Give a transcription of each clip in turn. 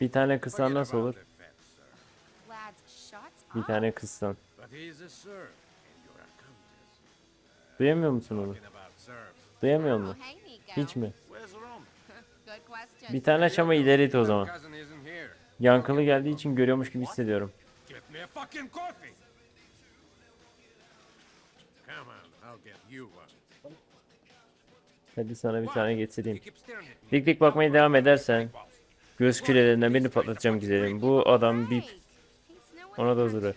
Bir tane kıssan nasıl olur? Shut Bir tane countess. Duyamıyor musun onu? Duyamıyor Oh, Nico. Hiç mi? Bir tane aç ama ileri it o zaman. Yankılı geldiği için görüyormuş gibi hissediyorum. Hadi sana bir tane getireyim. Dik dik bakmaya devam edersen göz kürelerinden birini patlatacağım güzelim. Bu adam in Ona da hazır. I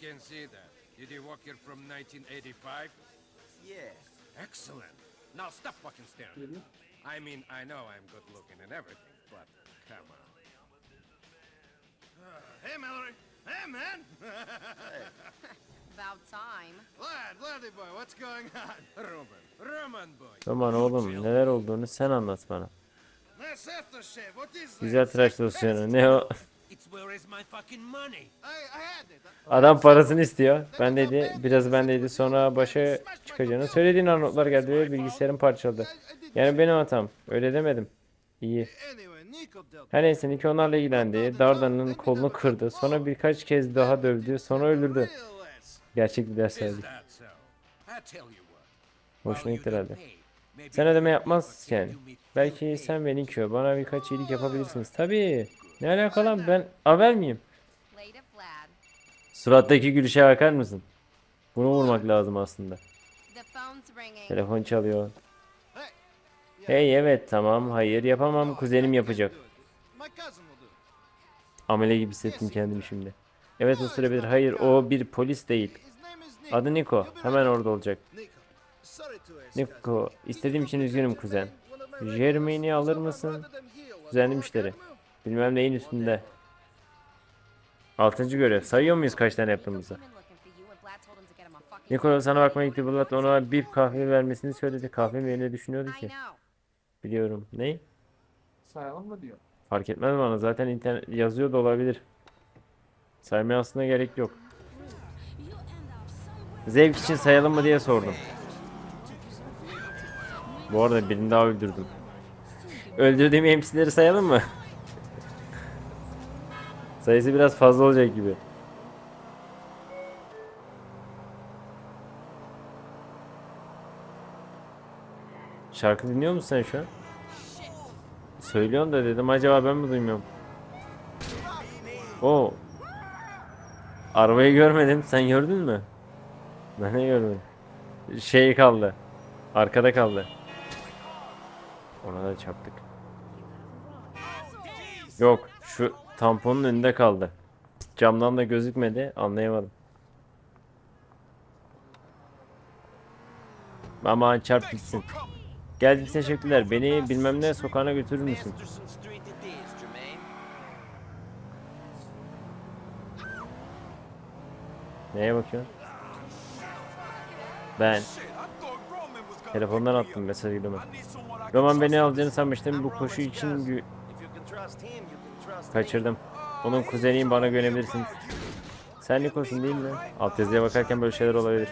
can see that. Did he walk here from 1985? Yeah. Excellent. Now stop fucking staring. I mean, I know I'm good looking and everything, but come on. Uh, hey, Mallory. Hey, man. About time. Lad, laddie boy, what's going on? Roman. Roman boy. Aman oğlum neler olduğunu sen anlat bana. Güzel tıraş losyonu. Ne o? Adam parasını istiyor. Ben dedi biraz ben dedi sonra başa çıkacağını söylediğin an notlar geldi ve bilgisayarım parçaladı. Yani benim hatam. Öyle demedim. İyi. Her neyse Nick onlarla ilgilendi. Dardan'ın kolunu kırdı. Sonra birkaç kez daha dövdü. Sonra öldürdü. Gerçek bir ders verdik. Hoşuna gitti herhalde. Sen ödeme yapmazken belki sen ve Nikyo bana birkaç iyilik yapabilirsiniz. Tabii. Ne alakalı lan ben haber miyim? Surattaki gülüşe bakar mısın? Bunu vurmak lazım aslında. Telefon çalıyor. Hey evet tamam hayır yapamam kuzenim yapacak. Amele gibi hissettim kendimi şimdi. Evet o sürebilir. Hayır o bir polis değil. Adı Niko. Hemen orada olacak. Niko istediğim için üzgünüm kuzen. Jeremy'ni alır mısın? Kuzenli müşteri. Bilmem neyin üstünde. Altıncı görev. Sayıyor muyuz kaç tane yaptığımızı? Nikola sana bakmaya gitti. Bulat ona bir kahve vermesini söyledi. Kahve mi yerine düşünüyordu ki? Biliyorum. Ne? Sayalım mı diyor. Fark etmez bana. Zaten internet yazıyor da olabilir. Saymaya aslında gerek yok. Zevk için sayalım mı diye sordum. Bu arada birini daha öldürdüm. Öldürdüğüm MC'leri sayalım mı? Sayısı biraz fazla olacak gibi. Şarkı dinliyor musun sen şu an? Söylüyorsun da dedim acaba ben mi duymuyorum? O. Arabayı görmedim. Sen gördün mü? Ben de görmedim. Şey kaldı. Arkada kaldı. Ona da çarptık. Yok, şu tamponun önünde kaldı. Camdan da gözükmedi, anlayamadım. Aman çarp gitsin. Geldik teşekkürler. Beni bilmem ne sokağına götürür müsün? Neye bakıyorsun? Ben. Telefondan attım mesajı Roman. Roman beni alacağını sanmıştım. Bu koşu için kaçırdım. Onun kuzeniyim bana güvenebilirsiniz. Sen Nikos'un değil mi? Altyazıya bakarken böyle şeyler olabilir.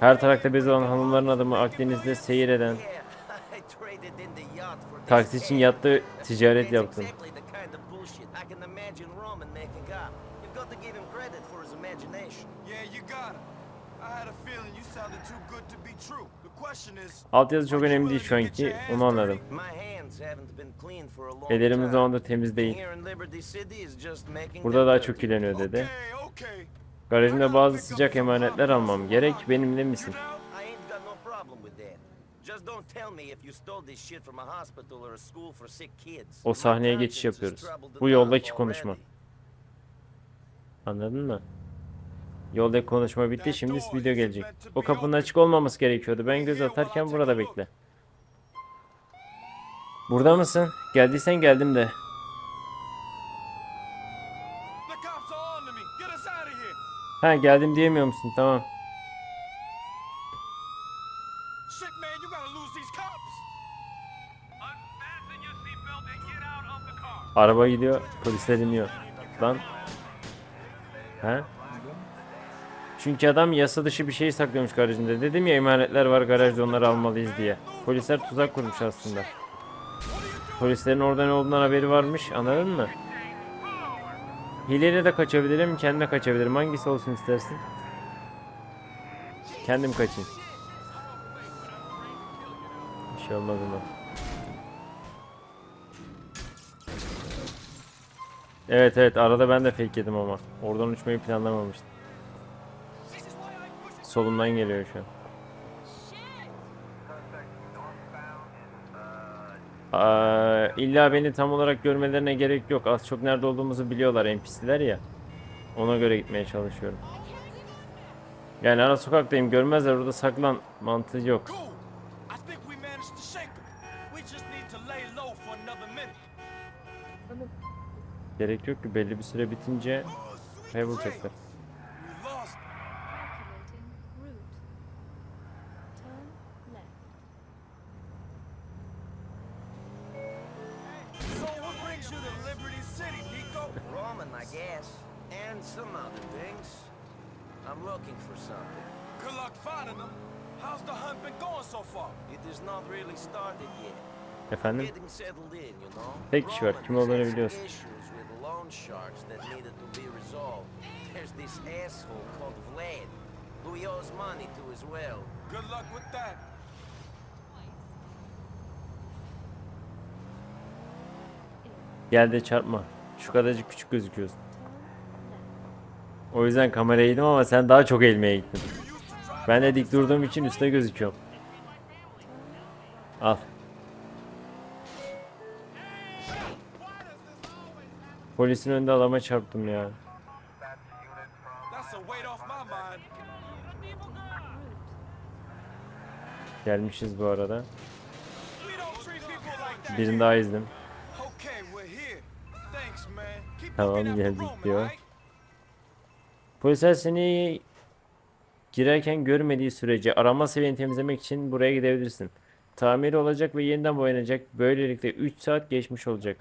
Her tarafta bez olan hanımların adımı Akdeniz'de seyir eden taksi için egg. yatta ticaret yaptım. Altyazı çok önemli değil şu anki. Onu anladım. Ellerimiz time. zamanda temiz değil. Burada daha çok kirleniyor dedi. Garajımda bazı sıcak emanetler almam gerek. Benimle misin? O sahneye geçiş yapıyoruz. Bu yoldaki konuşma. Anladın mı? Yoldaki konuşma bitti. Şimdi video gelecek. O kapının açık olmaması gerekiyordu. Ben göz atarken burada bekle. Burada mısın? Geldiysen geldim de. Ha geldim diyemiyor musun? Tamam. Araba gidiyor. Polisler iniyor. Lan. Ha? Çünkü adam yasa dışı bir şey saklıyormuş garajında. Dedim ya emanetler var garajda onları almalıyız diye. Polisler tuzak kurmuş aslında. Polislerin orada ne olduğundan haberi varmış. Anladın mı? Hileyle de kaçabilirim, kendim de kaçabilirim. Hangisi olsun istersin? Kendim kaçayım. Bir şey olmaz ama. Evet evet arada ben de fake yedim ama. Oradan uçmayı planlamamıştım. Solumdan geliyor şu an. Aa, illa beni tam olarak görmelerine gerek yok. Az çok nerede olduğumuzu biliyorlar NPC'ler ya. Ona göre gitmeye çalışıyorum. Yani ara sokaktayım görmezler orada saklan mantığı yok. Gerek yok ki belli bir süre bitince Oh, kaybolacaklar. Roman, I guess. And some other things. I'm looking for something. Good luck finding them. How's the hunt been going so far? It has not really started yet. Efendim? Getting settled in, you know. Tek kişi var, kim olduğunu resolved. There's this asshole called Vlad, who he owes money to as well. Good luck with that. Gel de çarpma. Şu kadarcık küçük gözüküyorsun. O yüzden kameraya eğdim ama sen daha çok eğilmeye gittin. Ben de dik durduğum için üstte gözüküyorum. Al. Polisin önünde adama çarptım ya. Gelmişiz bu arada. Birini daha izledim. Tamam, geldik diyor. Polisler seni girerken görmediği sürece arama seviyeni temizlemek için buraya gidebilirsin. Tamiri olacak ve yeniden boyanacak. Böylelikle 3 saat geçmiş olacak.